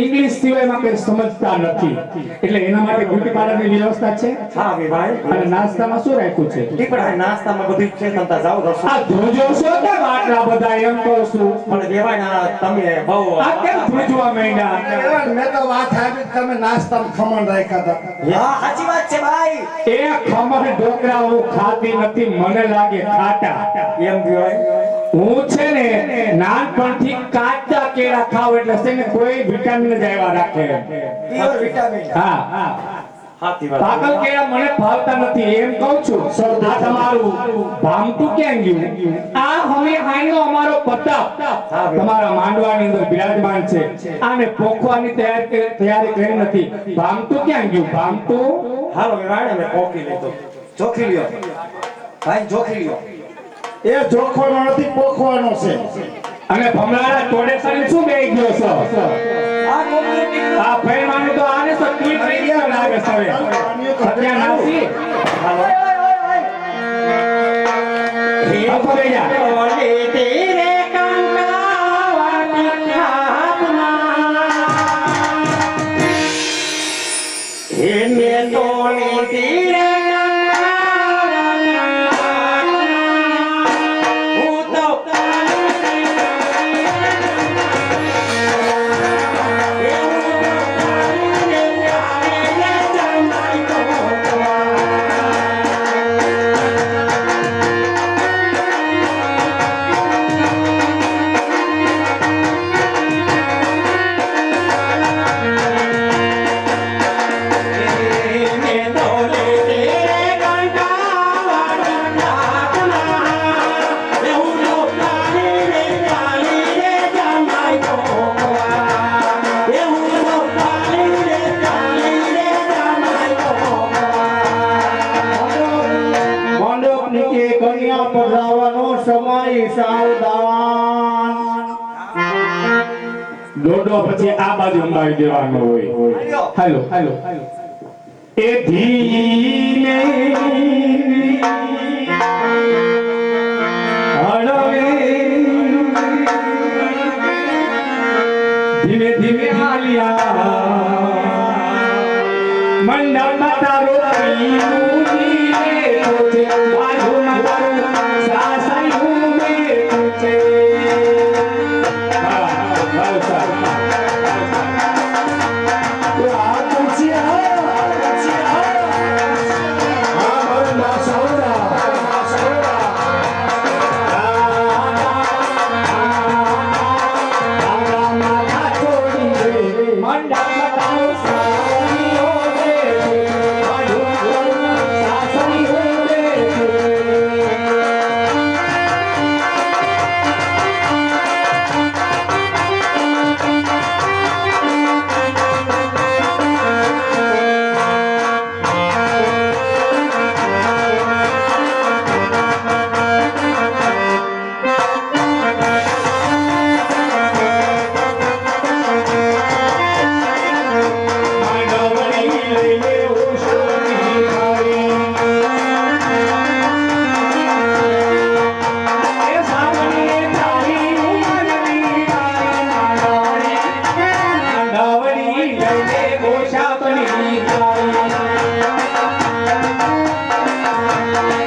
English સિવાયમાં કઈ સમજતા નથી. એટલે એના માટે બ્યુટી પાર્લરની વ્યવસ્થા છે. હા ભાઈ અને નાસ્તામાં શું રાખ્યું છે? ઠીક પણ નાસ્તામાં બધું છે તમે જાવ રસો આ ધ્રુજો છો કે વાટલા બધા એમ કહો છું? પણ દેવાય ના તમે બહુ આ કેમ ધ્રુજવા માંડ્યા? મેં તો વાત આવી તમે નાસ્તામાં ખમણ રાખ્યા હતા. હા સાચી વાત છે ભાઈ. એ ખમણ ઢોકળા હું ખાતી નથી મને લાગે ખાટા. એમ કહેવાય હું છે ને નાનપણથી કાચા કેળા ખાવ એટલે છે ને કોઈ વિટામિન જ આવ્યા રાખે. પ્યોર વિટામિન હા. હા પાકલ કેળા મને ભાવતા નથી એમ કહું છું. આ તમારું ભામતું ક્યાં ગયું? આ હવે હાઈનો અમારો પ્રતાપ તમારા માંડવાની અંદર બિરાજમાન છે. આને પોખવાની તૈયારી તૈયારી કરી નથી. ભામતું ક્યાં ગયું? ભામતું હાલો લીધો. જોખી લ્યો. ભાઈ જોખી લ્યો. એ જોખવાનો નથી પોખવાનો છે. અને ભમરાના ટોડે સામે શું બેહી ગયો છો? આ આ ફેરવાનું તો આને તો કરી ગયા લાગે સવે સત્યા નાસી બે જા. ઓલે તેરે કંકાવાની ખાપમાં હે મે તોલી દોડો પછી આ બાજુ અંબાવી દેવાનો હોય હાલો હાલો એ ધીમે ધીમે ધીમે હાલ્યા મંડળ માતા છે Música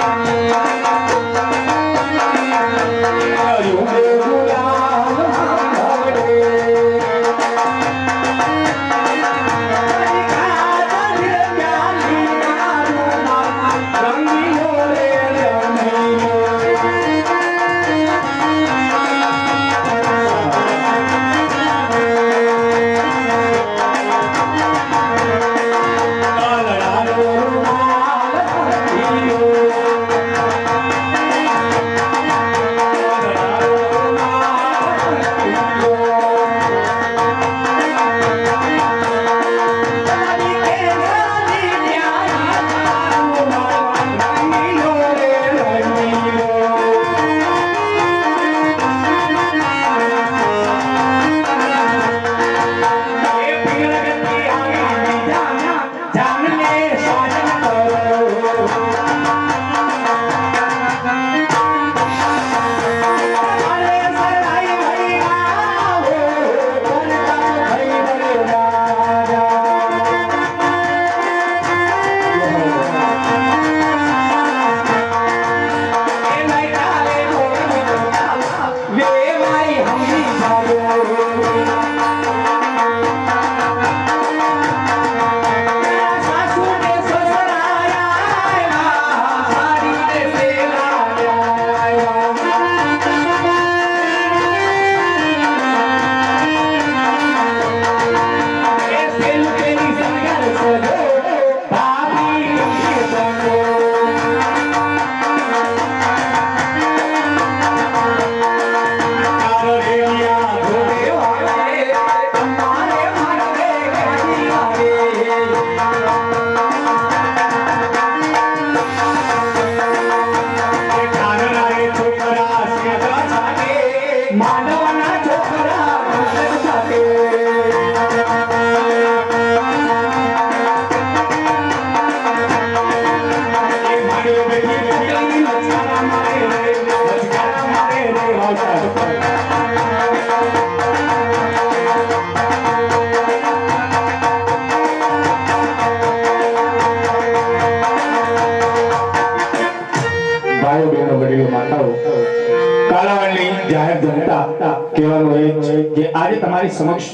કાલાવાડની જાહેર જનતા કહેવાનું એ છે કે આજે તમારી સમક્ષ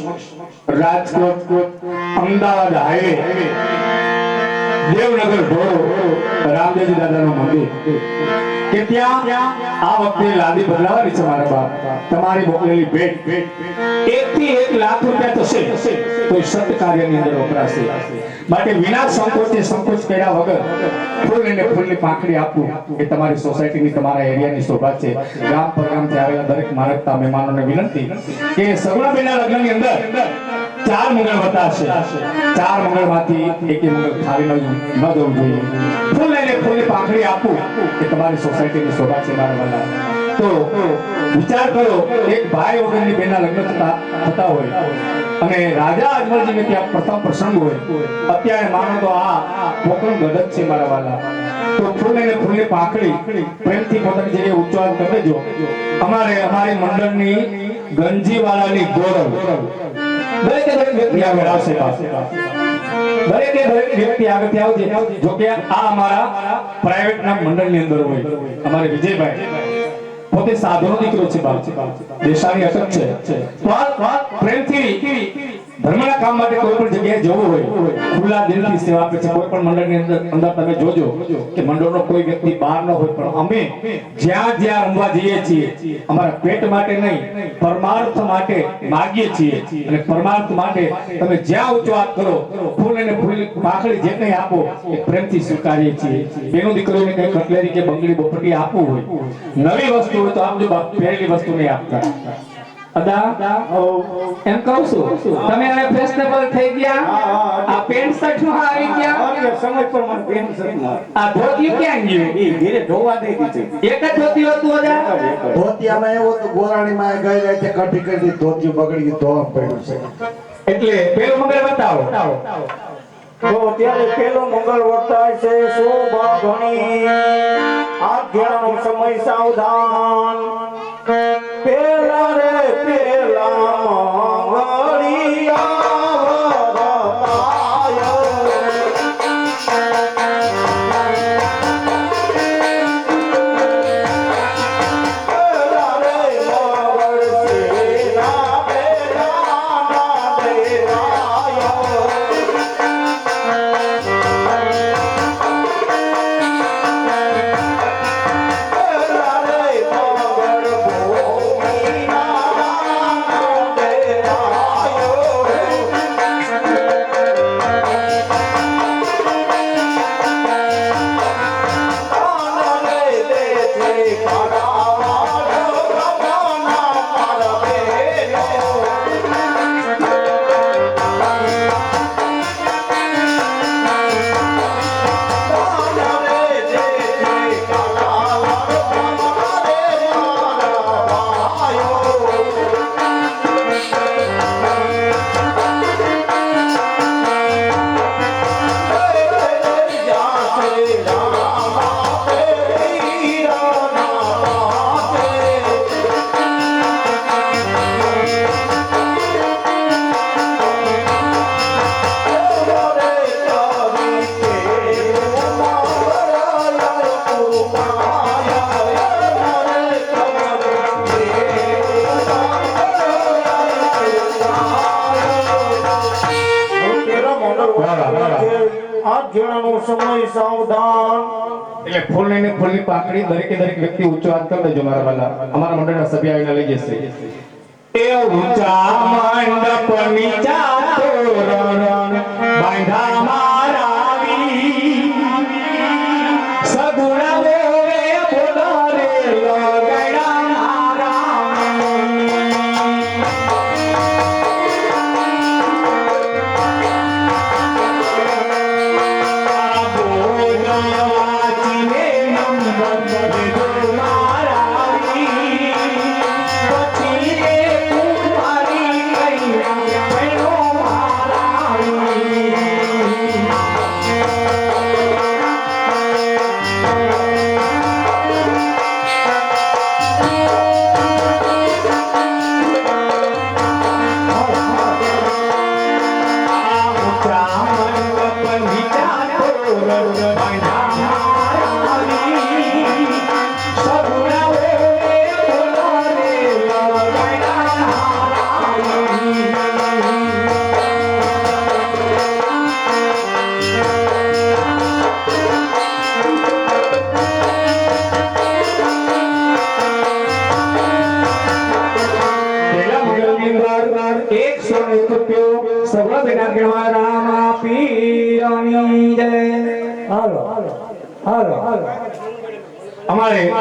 રાજકોટ, અમદાવાદ હાઈવે, દેવનગર ઢોળો રામદેવજી દાદાનું મંદિર. કે ત્યાં આ વખતે લાદી બદલાવાની છે મારા બાપ. તમારી મોકલેલી ભેટ. એક થી એક લાખ રૂપિયા થશે તો એ સત કાર્યની અંદર વપરાશે માટે વિના સંકોચે સંકોચ કર્યા વગર ફૂલ અને ફૂલની પાંખડી આપવું એ તમારી સોસાયટીની, તમારા એરિયાની શોભા છે. ગામ પરગામથી આવેલા દરેક મારકતા મહેમાનોને વિનંતી કે સગુણાબેનના લગ્નની અંદર ચાર મંગળ બતાશે ચાર મંગળમાંથી એક મંગળ ખાલી ન જવું જોઈએ ફૂલ લઈને ફૂલની પાંખડી આપું કે તમારી સોસાયટીની શોભા છે મારા વાલા. તો વિચાર કરો, એક ભાઈ વગરની બેનના લગ્ન થતા થતા હોય. અને રાજા અજમલજીને ત્યાં પ્રથમ પ્રસંગ હોય. અત્યારે માનો તો આ પોકણ ગડત છે મારા વાલા. તો ફૂલ અને ફૂલની પાંખડી પ્રેમથી પોતાની જગ્યાએ ઉચ્ચાર કરી દેજો. અમારે અમારી મંડળની ગંજીવાળાની ગૌરવ. દરેકે દરેક વ્યક્તિ આગળ આવશે દરેક દરેક વ્યક્તિ આગળ આવશે જો કે આ અમારા પ્રાઇવેટ ના મંડળની અંદર હોય. અમારે વિજયભાઈ. પોતે સાધુનો દીકરો છે બાપ. દેશાની અટક છે. પ્રેમથી ધર્મના કામ માટે કોઈ પણ જગ્યાએ જવું હોય, ખુલ્લા દિલથી સેવા આપે છે. કોઈ પણ મંડળની અંદર અંદર તમે જોજો કે મંડળનો કોઈ વ્યક્તિ બહાર ન હોય, પણ અમે જ્યાં જ્યાં રમવા જઈએ છીએ, અમારા પેટ માટે નહીં, પરમાર્થ માટે માગીએ છીએ. અને પરમાર્થ માટે તમે જ્યાં ઊંચો હાથ કરો ફૂલ અને ફૂલ, પાખડી જે કંઈ આપો, એ પ્રેમથી સ્વીકારીએ છીએ. બેનો દીકરીઓને કંઈ કટલેરી કે બંગડી બોપટી આપવું હોય, નવી વસ્તુ હોય તો આપજો બાપ પહેરેલી વસ્તુ નહીં આપતા. અદા એમ કહું છું તમે હવે ફેશનેબલ થઈ ગયા આ પેન્ટ શર્ટમાં આવી ગયા? સમય પર મને બેન સતમાં આ ધોતી ક્યાં ગયું? એ ધીરે ધોવા દે દીધી એક જ ધોતી હતું અદા? ધોતિયામાં એવું હતું ગોરાણીમાં ગઈ રાતે કઢી કરી ધોતી ધોતિયું બગડી ધોવા પડ્યું છે. એટલે પેલું મંગળ બતાવો. તો ત્યારે પેલો મંગળ વર્તાય છે, શોભા ઘણી આ સમય સાવધાન. પેલા રે પેલા મંગળિયા પાંખડી દરેકે દરેક વ્યક્તિ ઊંચો હાથ કરી દેજો મારા વાલા. અમારા મંડળના સભ્ય આવીને લઈ જશે. એ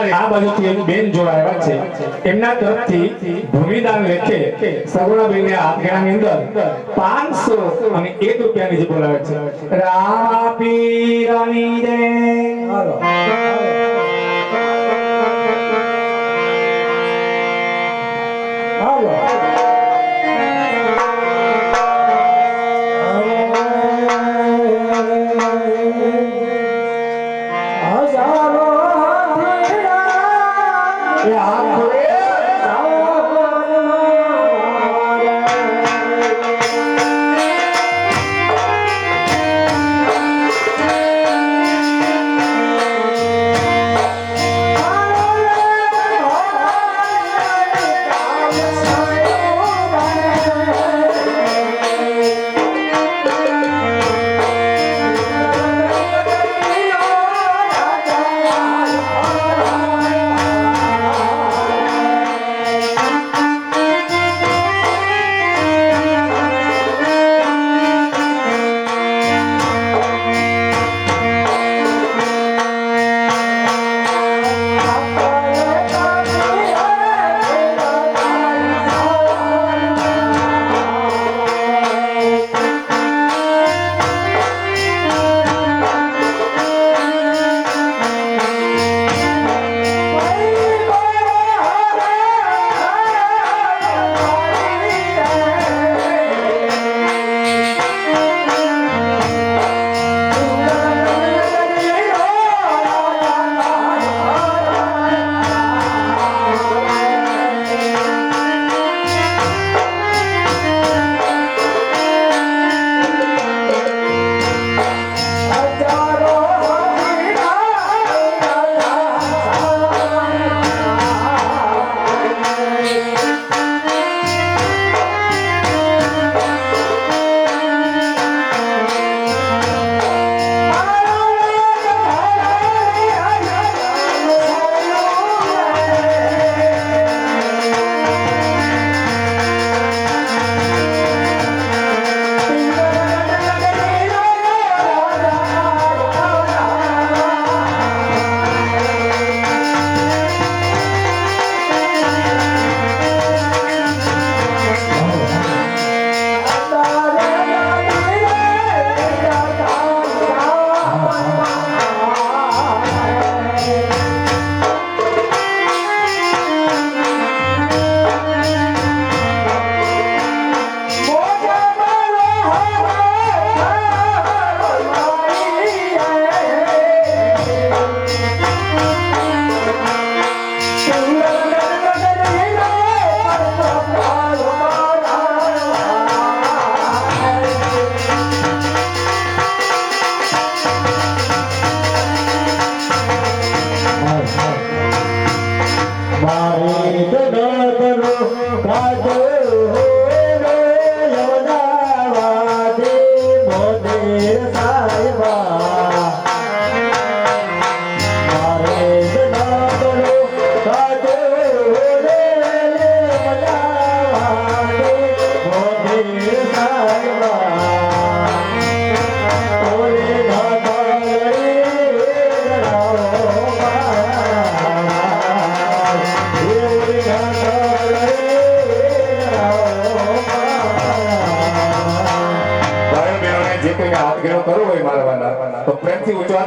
આ બાજુથી એક બેન જોડાયા છે. એમના તરફથી ભૂમિદાન લેખે સગુણાબેનને આપઘાની અંદર પાંચસો અને એક રૂપિયાની જે બોલાવે છે. રામા પીરની રે. હાલો.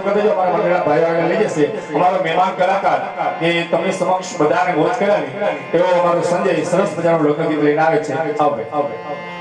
ઊંચો કરી અમારા મંડળના ભાઈઓ આગળ લઈ જશે, અમારો મહેમાન કલાકાર કે તમને સમક્ષ બધાને મોજ કરાવી. તેઓ અમારો સંજય સરસ મજાનું લોકગીત લઈને આવે છે. આવે આવે